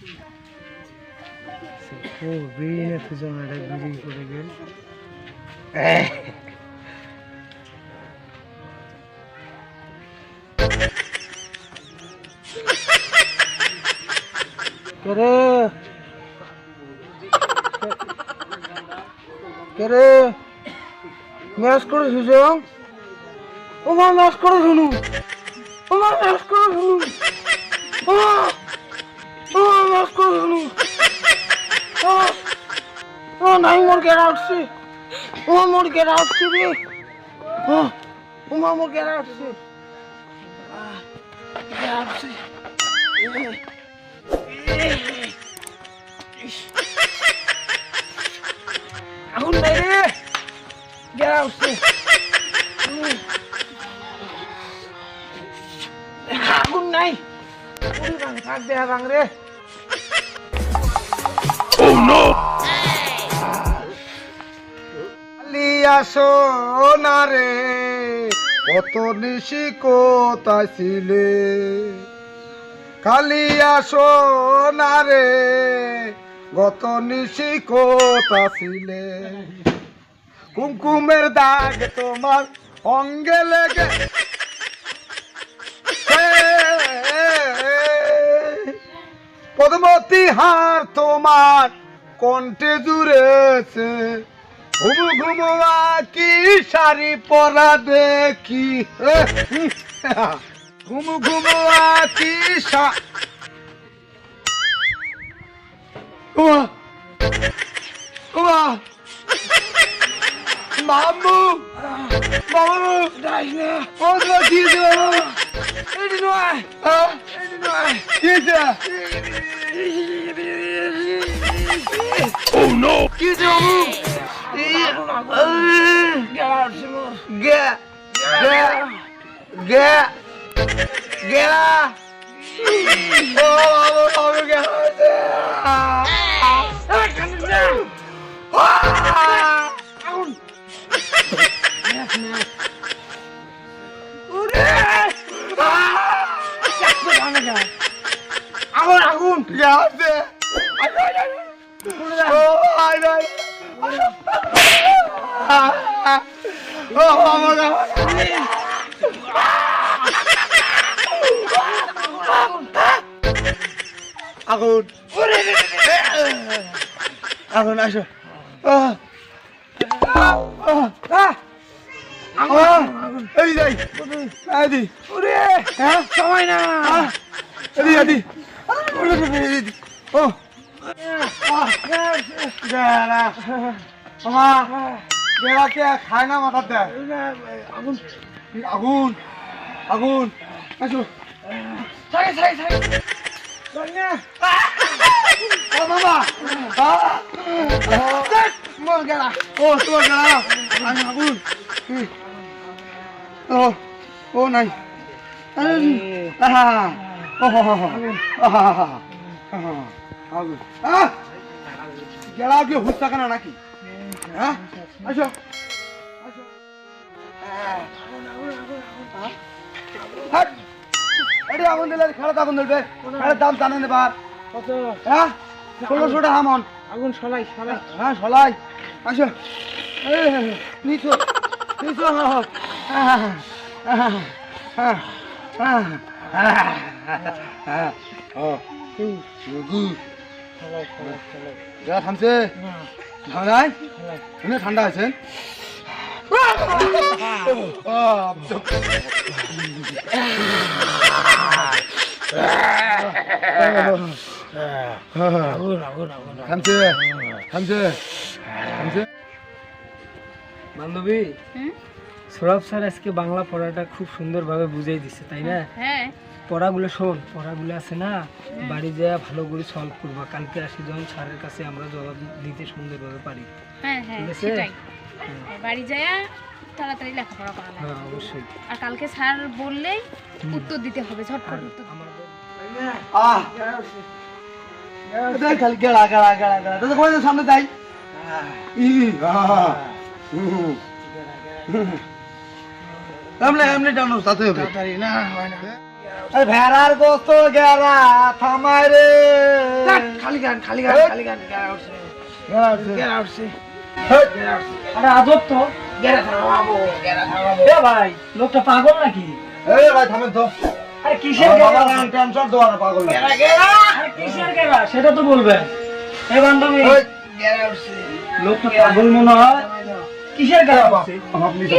ও বিড়ি খুঁজে মারে বিড়ি করে গেল কেরে কেরে ম্যাচ করে শুছো ও মা ম্যাচ করে শুনু ও মা ম্যাচ করে শুনু করে শুনু ও ও নাই মোর গেরা উঠছে ও মোর গেরা উঠছে রে ও ও মা মোর গেরা উঠছে আহ, গেরা থাক দেহা ভাঙ রে। আসো না রে কত নিশি কোথায় ছিলে। খালি আসো না রে গত নিশি কোথা ছিলে। কুমকুমের দাগ তোমার অঙ্গে লেগে পদ্মতি হার তোমার কণ্ঠে জুড়েছে। ঘুমু ঘুমু কি শাড়ি পরা দেখি। ঘুমু ঘুমু কি শা ওমা ওমা Oh no! Get your move! Get out, Shimon! Oh, I'm gonna get. আগুন। আগুন আই আই ও আমার আগুন। আগুন। আসো। আহ। এই যাই আদি। ওরে হ্যাঁ? সময় না। এদি এদি ও। গেলা মা গেলা কে খায় না মাথার দেয় আগুন। আগুন আগুন। আসো। সাই সাই সাই মামা ও তোর গেলা। আমি আগুন। ও ও নাই গেলা কি হুস্তা কেন নাকি হ্যাঁ আসো এটি আগুন দিলে খেলা আগুন ধরবে খেলার দাম জানেন এবার হ্যাঁ ষোলোশো টাকা মন আগুন সলাই সলাই হ্যাঁ সলাই আসো নিচো নিচো থামছে ঠান্ডায় শুনে ঠান্ডা আছে আগুন আগুন আগুন থামছে থামছে থামছে বান্ধবী হুম? সৌরভ স্যার আজকে বাংলা পড়াটা খুব সুন্দরভাবে বুঝিয়ে দিচ্ছে তাই না? হ্যাঁ। পড়াগুলো শোন পড়াগুলো আছে না? বাড়ি যায় ভালো করে সলভ করবা। কালকে আসি যখন স্যারের কাছে আমরা জবাব দিতে সুন্দরভাবে পারি। হ্যাঁ হ্যাঁ ঠিক আছে? সেটাই। বাড়ি যায় তাড়াতাড়ি লেখাপড়া করা হ্যাঁ অবশ্যই। আর কালকে স্যার বললেই। উত্তর দিতে হবে ঝটপট উত্তর আহ। খালি সামনে যাই? ই আহ। এমনি এমনি টানো তাতে হবে। তাড়াতাড়ি না হয় না। আরে ভেড়ার গোস্ত গেরা থামায় রে। খালি গান খালি গান খালি গান গেরা উঠছে। গেরা উঠছে। আরে আজব তো। গেরা থামাবো গেরা থামাবো। এ ভাই লোকটা পাগল নাকি? এই ভাই থামেন তো। আরে কিসের গেরা? টেনশন দেওয়া না পাগল। গেরা গেরা। আরে কিসের গেরা? সেটা তো বলবেন এ বান্ধবী। গেরা উঠছে। লোকটা পাগল মনে হয়। কিসের গেরা তো আপনি তো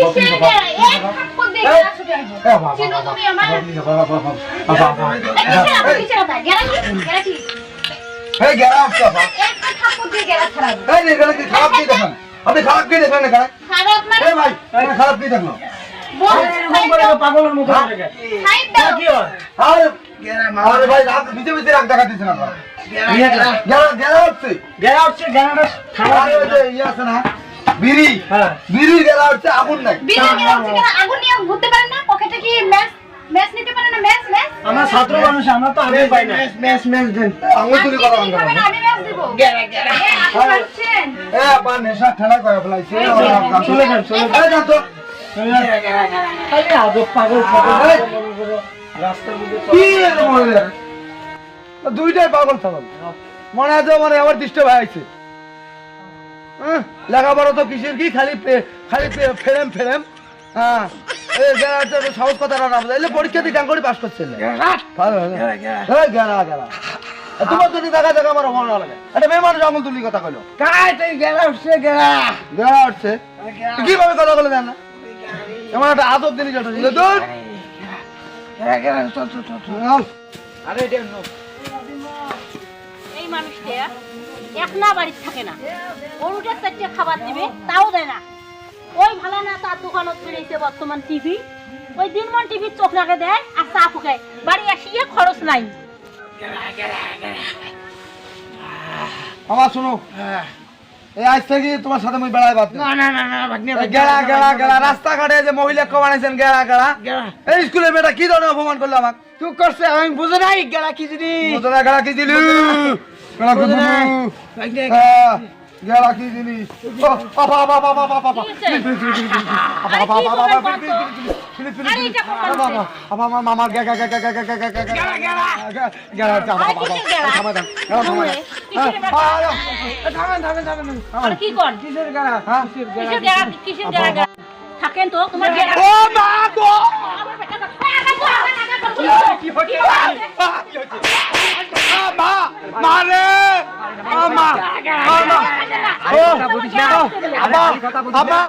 আপনি খারাপ কি দেখলেন ভাই খারাপ কি দেখল পাগলের মতো আরে আরে ভাই রাত ভিতরে ভিতরে রাগ দেখা দিচ্ছেন আপনার গেরা গেরা হচ্ছে গেরা হচ্ছে গেরাটা খাওয়া ইয়ে আছে না বিড়ি? হ্যাঁ। বিড়ি গেরা উঠছে আগুন নাই। বিনা গেরা হচ্ছে কেন? আগুন নিয়ে ঘুরতে পারেন না? পকেটে কি ম্যাচ ম্যাচ নিতে পারেন না? Match, match? আমরা ছাত্র মানুষ আমরা তো আগে পাই না। ম্যাচ ম্যাচ দেন আঙুল তুলি আপনি কথা যদি আমি ম্যাচ দিব। এ, আপনি পারছেন? এ আপা নেশা ঠেলা করে ফেলাইছে। চলে যান চলে যান তো খালি আজব পাগল পাগল। মনে রাস্তার মধ্যে কি দুইটাই পাগল ছাগল। মনে আছে মানে আমার ডিস্টার্ব হয়েছে লেখাপড়া তো কিসের কি? খালি খালি ফেরেম ফেরেম। হ্যাঁ। সাহস কথা না পরীক্ষা দিয়ে গান পাস গেরা। গেরা তোমার যদি দেখা দেখা আমার ভালো লাগে। একটা মেয়ে মানুষ আঙুল তুলি কথা কইলো। গেরা উঠছে গেরা? গেরা উঠছে? কীভাবে কথা বলে না? এমন একটা আদব জিনিস একটা ছিল। দূর আরে এটা এই মানুষটা এক না বাড়ির থাকে না। গরুটার চারটে খাবার দিবে তাও দেয় না। ওই ভালো না তার দোকানত বেরিয়েছে বর্তমান টিভি ওই দিনমন টিভির চোখ লাগে দেয় আর চা ফুকায় বাড়ি আসিয়ে খরচ নাই। আমার শোনো। এই আজ থেকে তোমার সাথে আমি বেড়াই বাদ না না না না গেলা গেলা গেলা রাস্তাঘাটে যে মহিলা কো বানাইছেন গেলা গেলা এই স্কুলের মেয়েটা কি ধরনের অপমান করল আমাকে? তুই করছে আমি বুঝে নাই গেলা কি জিনিস। বুঝে না গেলা কি দিলু গেলা কি জিনিস আমার মামার থাকেন তো তোমার কি হচ্ছে అమ్మా అమ్మా అమ్మా